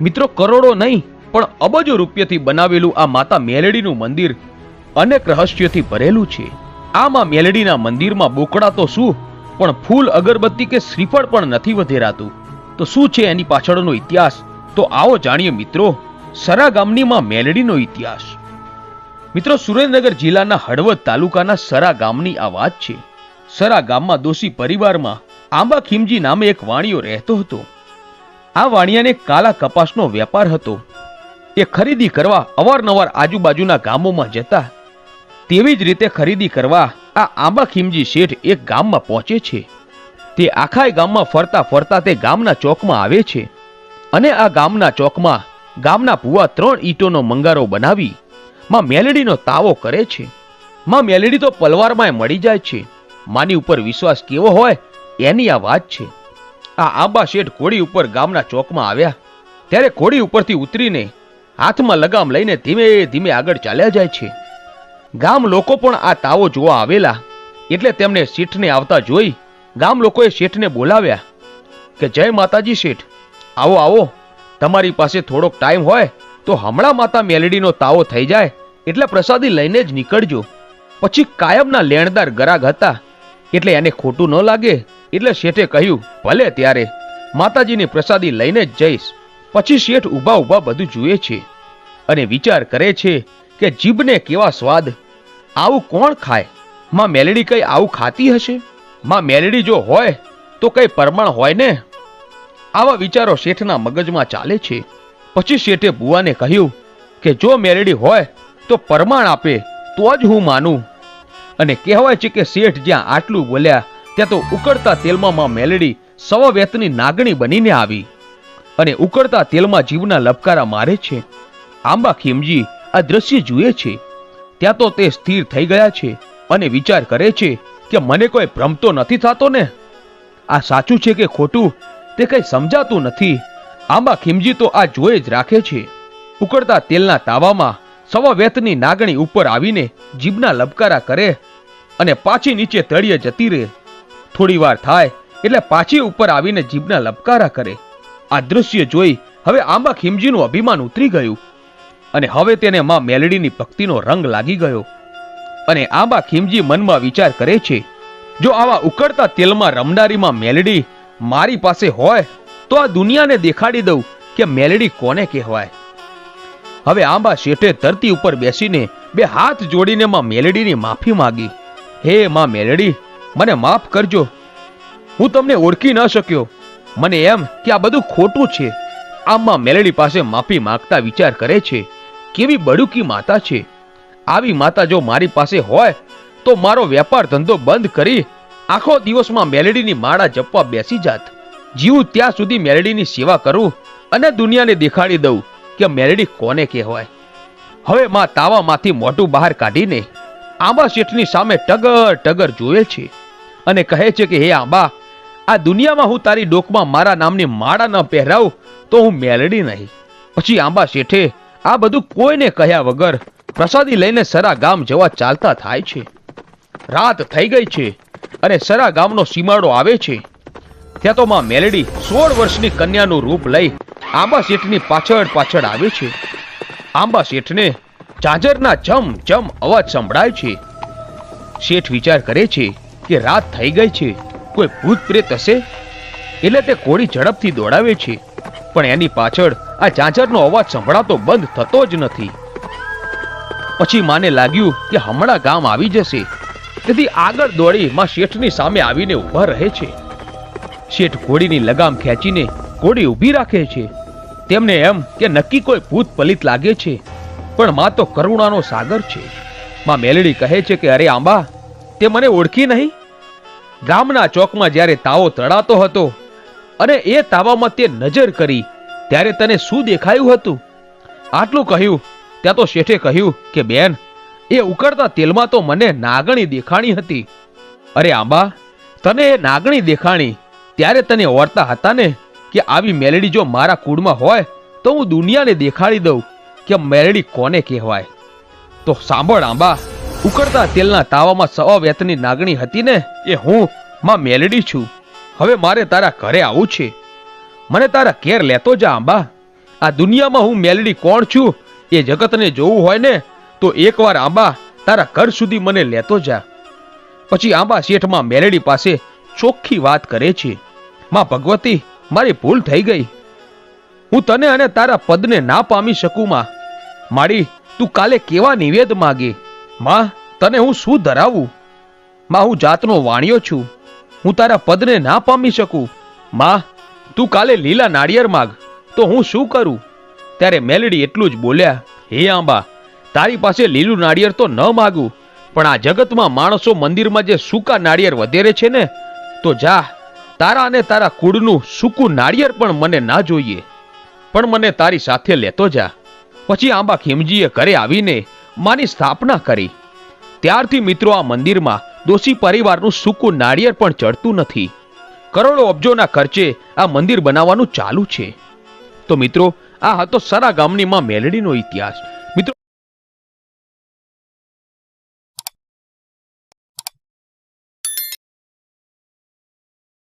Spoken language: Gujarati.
મિત્રો કરોડો નહીં, પણ અબજો રૂપિયાથી બનાવેલું આ માતા મેલડીનું મંદિર અનેક રહસ્યથી ભરેલું છે. આ માં મેલડીના મંદિરમાં બોકડા તો શું? પણ ફૂલ અગરબત્તી કે શ્રીફળ પણ નથી વધેરાતું. તો શું છે એની પાછળનો ઇતિહાસ? તો આવો જાણીએ મિત્રો, સરા ગામની માં મેલડીનો ઇતિહાસ. મિત્રો સુરેન્દ્રનગર જિલ્લાના હળવદ તાલુકાના સરા ગામની આ વાત છે. સરા ગામમાં દોષી પરિવારમાં આંબા ખીમજી નામે એક વાણિયો રહેતો હતો. આ વાણિયાને કાલા કપાસનો વેપાર હતો. એ ખરીદી કરવા અવારનવાર આજુબાજુના ગામોમાં જતા. તેવી જ રીતે ખરીદી કરવા આ આંબા ખીમજી શેઠ એક ગામમાં પહોંચે છે. તે આખાય ગામમાં ફરતા ફરતા તે ગામના ચોકમાં આવે છે. અને આ ગામના ચોકમાં ગામના ભુવા ત્રણ ઈંટોનો મંગારો બનાવી માં મેલડીનો તાવો કરે છે. માં મેલડી તો પલવારમાં મળી જાય છે. માની ઉપર વિશ્વાસ કેવો હોય એની આ વાત છે. આ આંબા શેઠ ઘોડી ઉપર ગામના ચોકમાં આવ્યા. ત્યારે ઘોડી ઉપરથી ઉતરીને હાથમાં લગામ લઈને ધીમે ધીમે આગળ ચાલ્યા જાય છે. ગામ લોકો પણ આ તાવો જોવા આવેલા, એટલે તેમને શેઠને આવતા જોઈ ગામ લોકોએ શેઠને બોલાવ્યા કે, જય માતાજી શેઠ, આવો આવો, તમારી પાસે થોડોક ટાઈમ હોય તો હમણાં માતા મેલડીનો તાવો થઈ જાય, એટલે પ્રસાદી લઈને જ નીકળજો. પછી કાયમના લેણદાર ગરાગ હતા, એટલે એને ખોટું ન લાગે એટલે શેઠે કહ્યું, ભલે ત્યારે. માતાજીની પ્રસાદી લઈને જ જઈશ. પછી શેઠ ઊભા ઊભા બધું જુએ છે અને વિચાર કરે છે કે જીભને કેવા સ્વાદ. આવું કોણ ખાય? માં મેલડી કઈ આવું ખાતી હશે? માં મેલડી જો હોય તો કઈ પરમાણ હોય ને? આવા વિચારો શેઠના મગજમાં ચાલે છે. પછી શેઠે બુવાને કહ્યું કે જો મેલડી હોય તો પરમાણ આપે, તો જ હું માનું. અને કહેવાય છે કે શેઠ જ્યાં આટલું બોલ્યા ત્યાં તો ઉકળતા તેલમાં માં મેલડી સવા નાગણી બનીને આવી. અને ઉકળતા તેલમાં જીવના લપકારા મારે છે. આંબા ખીમજી આ દ્રશ્ય જુએ છે. ત્યાં તો તે સ્થિર થઈ ગયા છે અને વિચાર કરે છે કે મને કોઈ ભ્રમ નથી થતો ને. આ સાચું છે કે ખોટું? તે કઈ સમજાતું નથી. આંબા ખીમજી તો આ જોઈ જ રાખે છે. ઉકળતા તેલના તાવામાં સવા વેતની નાગણી ઉપર આવીને જીભના લબકારા કરે અને પાછી નીચે તળિયે જતી રહે. થોડી વાર થાય એટલે પાછી ઉપર આવીને જીભના લપકારા કરે. આ દૃશ્ય જોઈ હવે આંબા ખીમજીનું અભિમાન ઉતરી ગયું અને હવે તેને માં મેલડીની ભક્તિનો રંગ લાગી ગયો. અને આંબા ખીમજી મનમાં વિચાર કરે છે, જો આવા ઉકળતા તેલમાં રમનારીમાં મેલડી મારી પાસે હોય, તો આ દુનિયાને દેખાડી દઉં કે મેલડી કોને કહેવાય. હવે આંબા શેઠે ધરતી ઉપર બેસીને બે હાથ જોડીને માં મેલડીની માફી માંગી. હે માં મેલડી મને માફ કરજો. હું તમને ઓળખી ન શક્યો. મને એમ કે આ બધું ખોટું છે. આમ માં મેલડી પાસે માફી માંગતા વિચાર કરે છે. કેવી બડુકી માતા છે. આવી માતા જો મારી પાસે હોય, તો મારો વેપાર ધંધો બંધ કરી આખો દિવસમાં મેલડીની માળા જપવા બેસી જાત. જીવું ત્યાં સુધી મેલડીની સેવા કરું અને દુનિયાને દેખાડી દઉં કે મેલડી કોને કહેવાય. હવે માં તાવામાંથી મોટું બહાર કાઢીને આંબા શેઠની સામે ટગર ટગર જોવે છે. અને કહે છે કે, હે આંબા, આ દુનિયામાં હું તારી ડોકમાં મારા નામની માળા ન પહેરાવું તો હું મેલડી નહીં. પછી આંબા શેઠે આ બધું કોઈને કહ્યા વગર પ્રસાદી લઈને સરા ગામ જવા ચાલતા થાય છે. રાત થઈ ગઈ છે અને સરા ગામનો સીમાડો આવે છે. ત્યાં તો માં મેલડી સોળ વર્ષની કન્યાનું રૂપ લઈ આંબા શેઠની પાછળ પાછળ આવે છે. આંબા શેઠને ઝાંઝરના જમ જમ અવાજ સંભળાય છે. શેઠ વિચાર કરે છે કે રાત થઈ ગઈ છે. કોઈ ભૂત પ્રેત હશે? એટલે તે કોળી ઝડપથી દોડાવે છે. પણ એની પાછળ આ ઝાંઝરનો અવાજ સંભળાતો બંધ થતો જ નથી. પછી માને લાગ્યું કે હમણાં ગામ આવી જશે. તેથી આગળ દોડી માં શેઠની સામે આવીને ઊભા રહે છે. શેઠ ઘોડીની લગામ ખેંચીને ઘોડી ઊભી રાખે છે. તેમને એમ કે નક્કી કોઈ ભૂત પલિત લાગે છે. પણ માં તો કરુણાનો સાગર છે. માં મેલડી કહે છે કે, અરે આંબા, તે મને ઓળખી નહીં? ગામના ચોકમાં જ્યારે તાવો તળાતો હતો અને એ તાવામાં તે નજર કરી, ત્યારે તને શું દેખાયું હતું? આટલું કહ્યું, ત્યાં તો શેઠે કહ્યું કે, બેન, એ ઉકળતા તેલમાં તો મને નાગણી દેખાણી હતી. અરે આંબા, તને એ નાગણી દેખાણી? ત્યારે તને ઓરતા હતા ને કે આવી મેલડી જો મારા કુળમાં હોય, તો હું દુનિયાને દેખાડી દઉં કે મેલડી કોને કહેવાય? તો સાંભળ આંબા ઉકળતા તેલના તાવામાં સવા વેતની નાગણી હતી ને, એ હું, માં મેલડી છું. હવે મારે તારા ઘરે આવું છે. મને તારા કેર લેતો જા, આંબા. આ દુનિયામાં હું મેલડી કોણ છું? એ જગતને જોવું હોય ને, તો એકવાર આંબા, તારા ઘર સુધી મને લેતો જા. પછી આંબા શેઠમાં મેલડી પાસે ચોખ્ખી વાત કરે છે. માં ભગવતી, મારી ભૂલ થઈ ગઈ. હું તને અને તારા પદને ના પામી શકું, માં. મારી, તું કાલે કેવા નિવેદ માગે? માં, તને હું શું ધરાવું? માં, હું જાતનો વાણિયો છું. હું તારા પદને ના પામી શકું. માં, તું કાલે લીલા નાળિયેર માગ. તો હું શું કરું? ત્યારે મેલડી એટલું જ બોલ્યા, હે આંબા, તારી પાસે લીલું નાળિયેર તો ન માગું, પણ આ જગતમાં માણસો મંદિરમાં જે સૂકા નાળિયેર વધેરે છે ને, તો જા, તારા અને તારા કુળનું સૂકું નાળિયેર પણ મને ના જોઈએ. પણ મને તારી સાથે લેતો જા. પછી આંબા ખીમજીએ ઘરે આવીને માની સ્થાપના કરી. ત્યારથી મિત્રો આ મંદિરમાં દોષી પરિવારનું સૂકું નાળિયેર પણ ચડતું નથી. કરોડો અબજોના ખર્ચે આ મંદિર બનાવવાનું ચાલુ છે. તો મિત્રો, આ હતો સરા ગામની માં મેલડીનો ઇતિહાસ.